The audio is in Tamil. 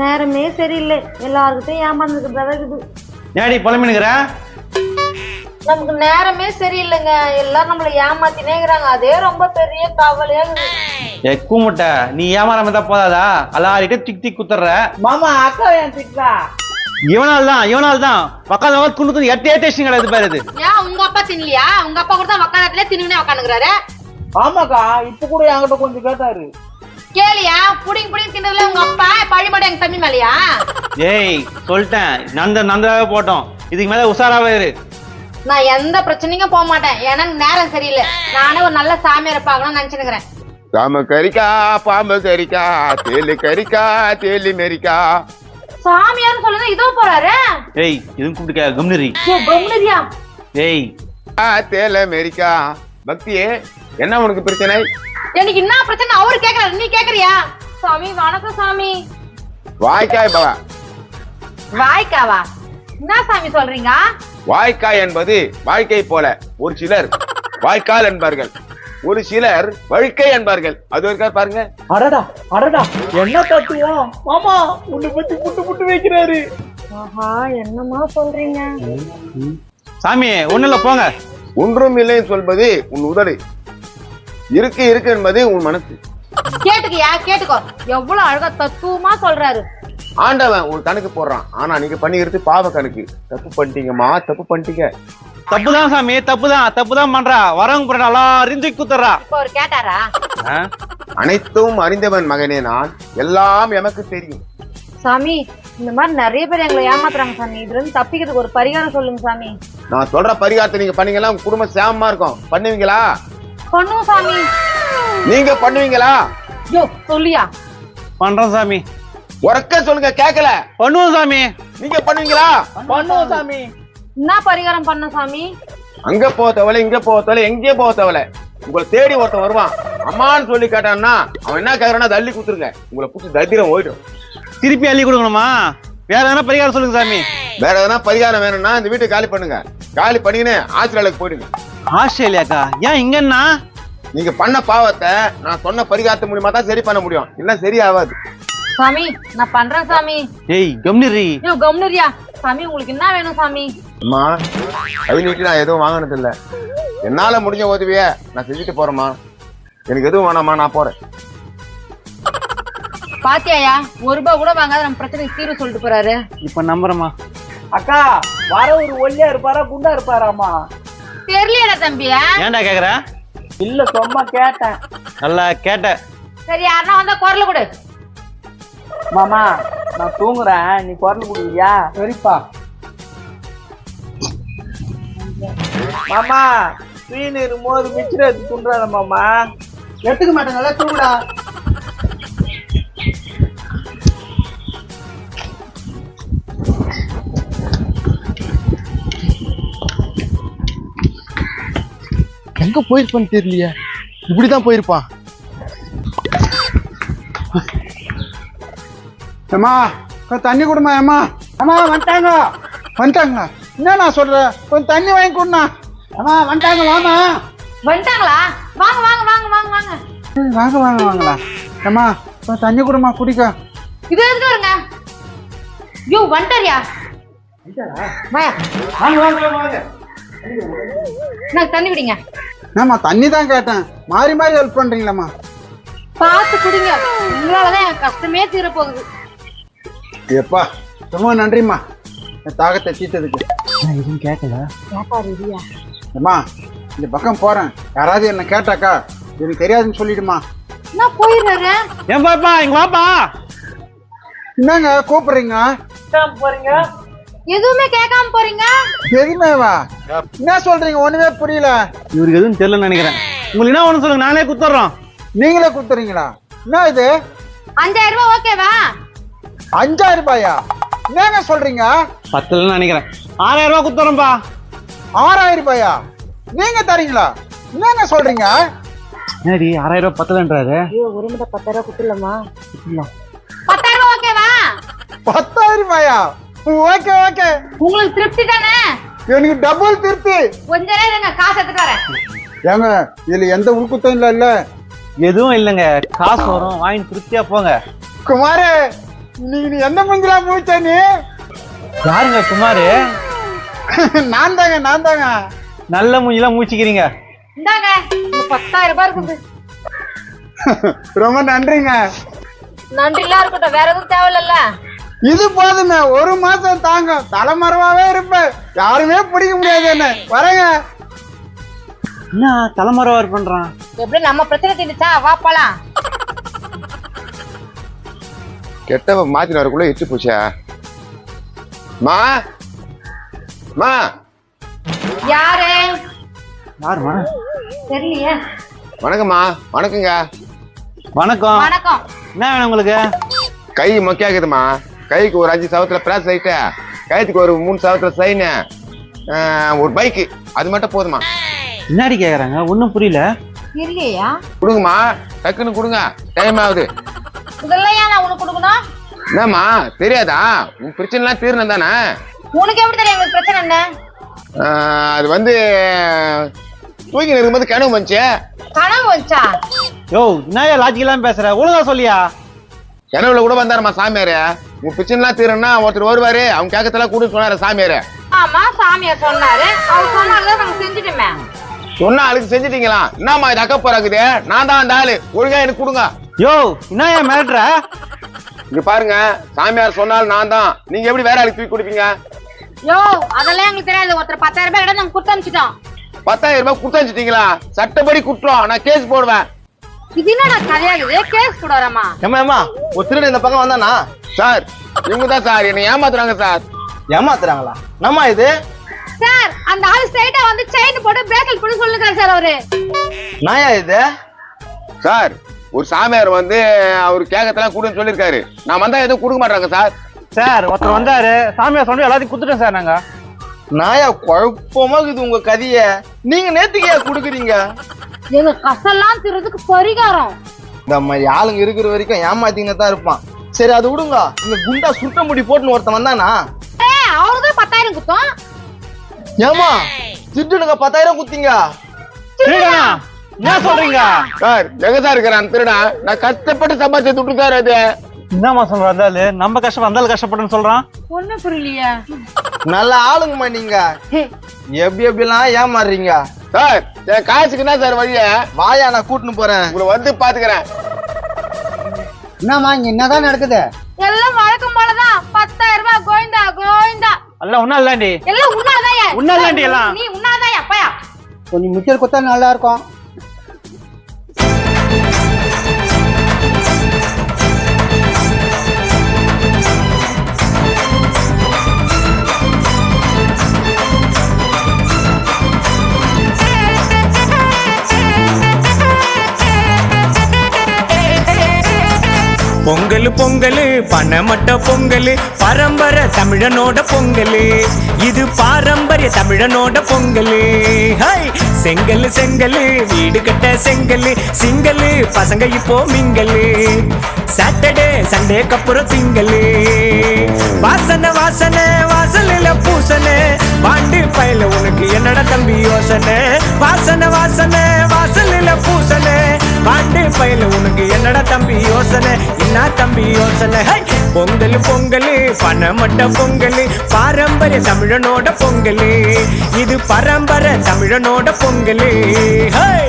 நேரமே சரியில்லை. எல்லாருக்கிட்டையும் ஏமாந்துருக்கிறதா இருக்குது. ஏடி புலம்பினுக்கிற? நமக்கு நேரமே சரியில்லைங்க. எல்லாரும் நம்மள ஏமாத்தினே இருக்கிறாங்க. அதே ரொம்ப பெரிய கவலையா ஏ கூமுட்டை நீ ஏமாறாம தான் போதாதா? எல்லார்கிட்ட திக் திக் குத்துற. மாமா அக்கா ஏன் திட்டா இவனால் தான் இவனால் தான் பக்கத்துல குண்டு குண்டு எட்டே டேஸ்டிங் கிடையாது பாரு இது. ஏன் உங்க அப்பா தின்னலையா உங்க அப்பா கூட தான் உக்காந்தத்துல தின்னு உக்காந்துக்கிறாரு. ஆமாக்கா இப்ப கூட என்கிட்ட கொஞ்சம் கேட்டாரு. கேளியா? புடிங் புடிங் தின்னதுல உங்க அப்பா பழிபாடு எங்க தம்பி மேலயா? ஏய் சொல்லிட்டேன். நந்த நந்தாவே போட்டோம். இதுக்கு மேல உஷாராவே இரு. நான் எந்த பிரச்சனைக்கும் போக மாட்டேன். ஏன்னா நேரம் சரியில்லை. நானே ஒரு நல்ல சாமியாரை பார்க்கணும்னு நினைச்சுக்கிறேன் சாம கறிக்கா பாம்பு கறிக்கா தேலு கறிக்கா தேலி மெரிக்கா சாமியார்னு சொல்லுங்க இதோ போறாரு. ஏய் இதுவும் கூப்பிட்டு கம்னரி ஐயோ, கம்முனுரியா ஏய். ஆ, தேல மெரிக்கா பக்தியே என்ன உனக்கு பிரச்சனை? எனக்கு என்ன பிரச்சனை? அவரு கேக்குறாரு. நீ கேக்குறியா? சாமி வணக்கம் சாமி வாய்க்காய் பவா. வாய்க்காவா? என்ன சாமி சொல்றீங்க? வாய்க்காய் என்பது வாழ்க்கை போல ஒரு சிலர் வாய்க்கால் என்பார்கள். ஒரு சிலர் வழுக்கை என்பார்கள். அது இருக்கா பாருங்க. அடடா அடடா என்ன தத்துவம்? மாமா உன்னை பத்தி புட்டு புட்டு வைக்கிறாரு. ஆஹா என்னமா சொல்றீங்க? சாமி ஒண்ணு இல்ல போங்க. ஒன்றும் இல்லை சொல்வது உன் உதடு. இருக்கு இருக்கு என்பது உன் மனசு. கேட்டுக்கியா? கேட்டுக்கோ. எவ்வளவு அழகா தத்துவமா சொல்றாரு. ஆண்டவன் ஒரு கணக்கு போடுறான். ஆனா நீங்க பண்ணிக்கிறது பாவ கணக்கு. தப்பு பண்ணிட்டீங்கம்மா தப்பு பண்ணிட்டீங்க. தப்புதான் சாமி தப்புதான் தப்புதான் பண்றா. வரவங்க போற எல்லாரையும் தூக்கி குத்துறா. இப்போ அவர் கேட்டாரா? ஆ? அனைத்தும் அறிந்தவன் மகனே நான். எல்லாம் எமக்கு தெரியும். சாமி இந்த மாதிரி நிறைய பேர் எங்களை ஏமாத்துறாங்க சாமி. இதுல இருந்து தப்பிக்கிறதுக்கு ஒரு பரிகாரம் சொல்லுங்க சாமி. நான் சொல்ற பரிகாரத்தை நீங்க பண்ணீங்களா உங்க குடும்பம் சேமமா இருக்கும். பண்ணுவீங்களா? பண்ணுவோம் சாமி. நீங்க பண்ணுவீங்களா? யோ சொல்லியா. பண்றோம் சாமி. உறக்க சொல்லுங்க கேட்கல பண்ணுவோம் சாமி. நீங்க பண்ணுவீங்களா? பண்ணுவோம் சாமி. என்ன பரிகாரம் பண்ண சாமி? அங்க போக தேவல இங்க போக தேவல எங்கேயும் போக தேவல. உங்களை தேடி ஒருத்தன் வருவான். அம்மான்னு சொல்லி கேட்டான்னா அவன் என்ன கேக்குறான்னா தள்ளி குத்துருங்க உங்களை புடிச்சு தத்திரம் போயிடும். திருப்பி அள்ளி கொடுக்கணுமா? வேற எதனா பரிகாரம் சொல்லுங்க சாமி. வேற எதனா பரிகாரம் வேணும்னா இந்த வீட்டை காலி பண்ணுங்க. காலி பண்ணிக்கின்னு ஆஸ்திரேலியாவுக்கு போயிடுங்க. ஆஸ்திரேலியாக்கா? ஏன் இங்கன்னா? நீங்க பண்ண பாவத்தை நான் சொன்ன பரிகாரத்து மூலியமா தான் சரி பண்ண முடியும். இல்ல சரி ஆகாது சாமி நான் பண்றேன் சாமி. ஏய் கம்னிரி யோ கம்னுரியா சாமி உங்களுக்கு என்ன வேணும் சாமி? அம்மா கை நீட்டி நான் எதுவும் வாங்கினது இல்ல என்னால முடிஞ்ச உதவிய நான் செஞ்சுட்டு போறேம்மா. எனக்கு எதுவும் வேணாம்மா நான் போறேன். பாத்தியாயா? ஒரு ரூபாய் கூட வாங்காத நம்ம பிரச்சனைக்கு தீர்வு சொல்லிட்டு போறாரு. இப்ப நம்புறமா அக்கா வர ஒரு ஒல்லியா இருப்பாரா குண்டா இருப்பாராமா தெரியலடா தம்பியா ஏன்டா கேக்குற? இல்ல சும்மா கேட்டேன். நல்லா கேட்ட சரி யாருன்னா வந்தா குரல் கொடு. மாமா நான் தூங்குறேன். நீ குரல் கொடுக்குறியா? சரிப்பா. மாமா ஸ்க்ரீன் இருக்கும்போது மிச்சர் எடுத்து துண்டுறாத மாமா. எடுத்துக்க மாட்டேன் நல்லா தூங்குடா. எங்க போயிருப்பான்னு தெரியலையே. இப்படிதான் போயிருப்பான் ஏம்மா கொஞ்சம் தண்ணி கொடுமா ஏம்மா. அம்மா வந்துட்டாங்க. வந்துட்டாங்க. என்ன நான் சொல்றேன் கொஞ்சம் தண்ணி வாங்கி கொடுண்ணா அம்மா வந்துட்டாங்க வாமா வந்துட்டாங்களா? வாங்க வாங்க வாங்க வாங்க வாங்க. ம், வாங்க வாங்க வாங்களா ஏம்மா கொஞ்சம் தண்ணி கொடுமா குடிக்க. இது எதுக்கு வருங்க யோ வந்துட்டாரியா? வாங்க வாங்க வாங்க. எனக்கு தண்ணி விடுங்க ஏம்மா தண்ணி தான் கேட்டேன். மாறி மாறி ஹெல்ப் பண்றீங்களாம்மா. பார்த்து குடிங்க. உங்களாலதான் என் கஷ்டமே தீர போகுது. எப்பா ரொம்ப நன்றிம்மா. என் தாகத்தை தீர்த்ததுக்கு நான் எதுவும் கேட்கல ஏம்மா இந்த பக்கம் போறேன். யாராவது என்ன கேட்டாக்கா எனக்கு தெரியாதுன்னு சொல்லிடுமா. நான் போயிடுறாரு? ஏன் பாப்பா இங்க வாப்பா. என்னங்க கூப்பிடுறீங்க? போறீங்க? எதுவுமே கேட்காம போறீங்க? எதுவுமே வா என்ன சொல்றீங்க? ஒண்ணுமே புரியல. இவருக்கு எதுவும் தெரியலன்னு நினைக்கிறேன். உங்களுக்கு என்ன ஒண்ணு சொல்லுங்க நானே குத்துறோம். நீங்களே கொடுத்துறீங்களா என்ன இது? அஞ்சாயிரம் ரூபாய் ஓகேவா? அஞ்சாயிரம் ரூபாயா? என்னங்க சொல்றீங்க? பத்துலன்னு நினைக்கிறேன். ஆறாயிரம் ரூபாய் குத்துறோம்ப்பா ஆறாயிரம் ரூபாயா? நீங்க தரீங்களா? என்னங்க சொல்றீங்க? என்னடி ஆறாயிரம் ரூபாய் பத்தலன்றாரு? ஒரு முட்டை பத்தாயிரம் குத்துலமா பத்தாயிரம் ரூபாய் ஓகேவா? பத்தாயிரம் ரூபாயா? Okay okay. உங்களுக்கு திருப்தி தானே? எனக்கு டபுள் திருப்தி. கொஞ்ச நேரம் இருங்க காசு எடுத்துட்டு வரேன். ஏங்க இதுல எந்த உள்குத்தம் இல்ல இல்ல? எதுவும் இல்லைங்க. காசு வரும் வாங்கி திருப்தியா போங்க. குமாரே நீ எந்த மந்திரா முடிச்ச நீ? யாருங்க குமாரு? நான் தாங்க நான் தாங்க. நல்ல மூஞ்சிலாம் மூச்சிக்கிறீங்க. இந்தாங்க இந்த பத்தாயிரம் ரூபாய் இருக்குது ரொம்ப நன்றிங்க. நன்றிலாம் இருக்கட்டும் வேற எதுவும் தேவையில்ல இது போதுமே ஒரு மாசம் தாங்க தலைமறைவாவே இருப்பேன். யாருமே பிடிக்க முடியாது என்ன. வரேங்க. என்ன தலைமறைவார் பண்றான்? எப்படி நம்ம பிரச்சனை தீர்ந்துச்சா? வா போலாம். கெட்டவ மாத்தி வரக்குள்ள எட்டு போச்சா. மா. மா. யாரு? யாருமா தெரியலையே. வணக்கம்மா. வணக்கங்க. வணக்கம். வணக்கம். என்ன வேணும் உங்களுக்கு? கை மொக்கையாக்குதுமா கைக்கு ஒரு அஞ்சு சவத்துல பிராஸ் ஆயிட்டு கைத்துக்கு ஒரு மூணு சவத்துல சைனு ஒரு பைக்கு. அது மட்டும் போதுமா பின்னாடி கேக்குறாங்க? ஒன்றும் புரியல. இல்லையா? கொடுங்கம்மா. டக்குன்னு கொடுங்க. டைம் ஆகுது. இதெல்லாம் ஏன் நான் உனக்கு கொடுக்கணும்? என்னம்மா? தெரியாதா? உன் பிரச்சனைலாம் தீர்ணும் தானே? உனக்கு எப்படி தெரியும் எங்களுக்கு பிரச்சனை என்ன? அது வந்து தூக்கி இருக்கும்போது கனவு வந்துச்சு. கனவு வச்சா யோ என்ன லாஜிக்கெல்லாம் பேசுற? ஒழுங்கா சொல்லியா? கனவுல கூட வந்தாருமா சாமியாரு. உன் பிரச்சனைலாம் தீரணும்னா ஒருத்தர் வருவாரு அவங்க கேட்கறதெல்லாம் கூட சொன்னாரு சாமியாரு. ஆமா சாமியார் சொன்னாரு. அவர் சொன்னாங்க நாங்க செஞ்சுட்டோமே. சொன்னா ஆளுக்கு செஞ்சுட்டீங்களா? என்னம்மா இது அக்க போறாக்குது நான் தான் அந்த ஆளு. ஒழுங்கா எனக்கு கொடுங்க. யோ என்ன ஏன் மிரட்டுற இங்க பாருங்க சாமியார் சொன்னாலும் நான் தான். நீங்க எப்படி வேற ஆளுக்கு தூக்கி கொடுப்பீங்க? யோ அதெல்லாம் எங்களுக்கு தெரியாது. ஒருத்தர் பத்தாயிரம் ரூபாய் நாங்க கொடுத்து அனுப்பிச்சிட்டோம். பத்தாயிரம் ரூபாய் கொடுத்து வச்சுட்டீங்களா சட்டப்படி குற்றம் நான் கேஸ் போடுவேன். இது என்னடா கதையாகுது கேஸ் கூட வரமா? ஏமா ஏமா ஒரு திருடன் இந்த பக்கம் வந்தானா? சார் இவங்க தான் சார். என்னை ஏமாத்துறாங்க சார். ஏமாத்துறாங்களா? நம்ம இது? சார் அந்த ஆளு ஸ்ட்ரைட்டா வந்து செயின் போட்டு பிரேக்கல் போட்டு சொல்லுங்க சார் அவரு. நாயா இது? சார் ஒரு சாமியார் வந்து அவர் கேட்கறதெல்லாம் கொடுன்னு சொல்லியிருக்காரு. நான் வந்தா எதுவும் கொடுக்க மாட்டாங்க சார். சார் ஒருத்தர் வந்தாரு. சாமியார் சொல்லி எல்லாத்தையும் கொடுத்துட்டோம் சார் நாங்க. நாயா குழப்பமா இருக்குது உங்க கதைய. நீங்க நேத்துக்கு ஏன் குடுக்குறீங்க. எங்க கசெல்லாம் திருறதுக்கு பரிகாரம். இந்த மாதிரி ஆளுங்க இருக்கிற வரைக்கும் ஏமாத்திங்க தான் இருப்பான். சரி அது விடுங்க. இங்க குண்டா சுட்ட முடி போட்டுன்னு ஒருத்தன் வந்தானா? ஏ அவருதான் பத்தாயிரம் குத்தம். ஏமா திருடனுங்க பத்தாயிரம் குத்திங்க? என்ன சொல்றீங்க? சார் எங்க சார் இருக்கிறான் திருடன் நான் கஷ்டப்பட்டு சம்பாதிச்சு துட்டு சார் அது. என்னம்மா சொல்ற வந்தாலு நம்ம கஷ்டம் வந்தாலும் கஷ்டப்பட்டுன்னு சொல்றான்? ஒண்ணும் புரியலையா. நல்ல ஆளுங்கம்மா நீங்க. எப்படி எப்படிலாம் ஏமாறுறீங்க? சார் என் காசுக்கு என்ன சார் வழிய? வாயா நான் கூட்டின்னு போறேன். உங்களை வந்து பாத்துக்கிறேன். என்னம்மா இங்க என்னதான் நடக்குது? எல்லாம் வழக்கம் போலதான். பத்தாயிரம் ரூபாய் கோவிந்தா கோவிந்தா. எல்லாம் ஒன்னும் இல்லாண்டி எல்லாம் உன்னாதாயா உன்னாதாண்டி எல்லாம். நீ உன்னாதாயா அப்பயா கொஞ்சம் மிச்சர் கொடுத்தா நல்லா இருக்கும். பொங்கல் பொங்கல் பணமட்ட பொங்கல் பரம்பரை தமிழனோட பொங்கல். இது பாரம்பரிய தமிழனோட பொங்கல். ஹை செங்கல் செங்கல் வீடு கட்ட செங்கல் சிங்கல் பசங்க இப்போ மிங்கல். சாட்டர்டே சண்டேக்கு அப்புறம் திங்கல் வாசனை வாசனை வாசலில பூசனை பாண்டு பயல உனக்கு என்னடா தம்பி யோசனை? வாசனை வாசனை வாசலில் பூசனை பாண்டு பயில உனக்கு என்னடா தம்பி யோசனை? என்ன தம்பி யோசனை? பொங்கல் பொங்கல் பணமட்ட பொங்கல் பாரம்பரிய தமிழனோட பொங்கல். இது பரம்பரை தமிழனோட பொங்கல். ஹை!